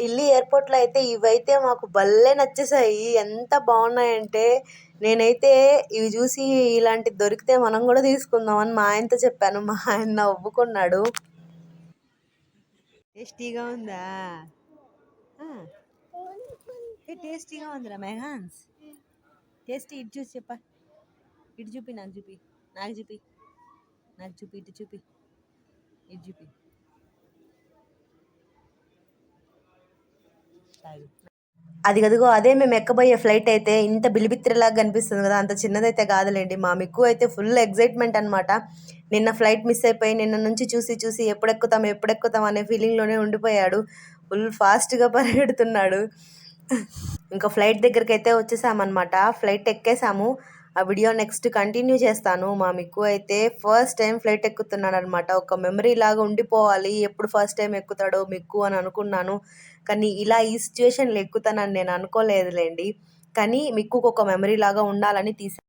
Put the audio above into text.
ఢిల్లీ ఎయిర్పోర్ట్లో అయితే ఇవైతే మాకు భలే నచ్చేసాయి. ఎంత బాగున్నాయంటే నేనైతే ఇవి చూసి ఇలాంటివి దొరికితే మనం కూడా తీసుకుందామని మా ఆయనతో చెప్పాను. మా ఆయన ఒప్పుకున్నాడు టేస్టీగా ఉందా? టేస్టీగా ఉందిరా మెహాన్స్. టేస్టీ ఇటు చూసి చెప్ప. ఇటు చూపి నాకు చూపి. నాకు చూపి. నాకు చూపి ఇటు చూపి. ఇటు చూపి. అది కదిగో అదే మేము ఎక్కబోయే ఫ్లైట్ అయితే ఇంత బిలిబిత్రిలాగా కనిపిస్తుంది కదా అంత చిన్నదైతే కాదులేండి. మా మిక్కు అయితే ఫుల్ ఎగ్జైట్మెంట్ అనమాట నిన్న ఫ్లైట్ మిస్ అయిపోయి నిన్న నుంచి చూసి చూసి ఎప్పుడెక్కుతాం ఎప్పుడెక్కుతాం ఎప్పుడు ఎక్కుతాం అనే ఫీలింగ్లోనే ఉండిపోయాడు ఫుల్ ఫాస్ట్గా పరిగెడుతున్నాడు. ఇంకా ఫ్లైట్ దగ్గరికి అయితే వచ్చేసామన్నమాట. ఫ్లైట్ ఎక్కేసాము. ఆ వీడియో నెక్స్ట్ కంటిన్యూ చేస్తాను. మా మిక్కు అయితే ఫస్ట్ టైం ఫ్లైట్ ఎక్కుతున్నాడు అనమాట ఒక మెమరీ లాగా ఉండిపోవాలి. ఎప్పుడు ఫస్ట్ టైం ఎక్కుతాడో మిక్కు అని అనుకున్నాను. కానీ ఇలా ఈ సిచ్యువేషన్లో ఎక్కుతానని నేను అనుకోలేదులేండి. కానీ మిక్కుకు ఒక మెమరీ లాగా ఉండాలని తీసా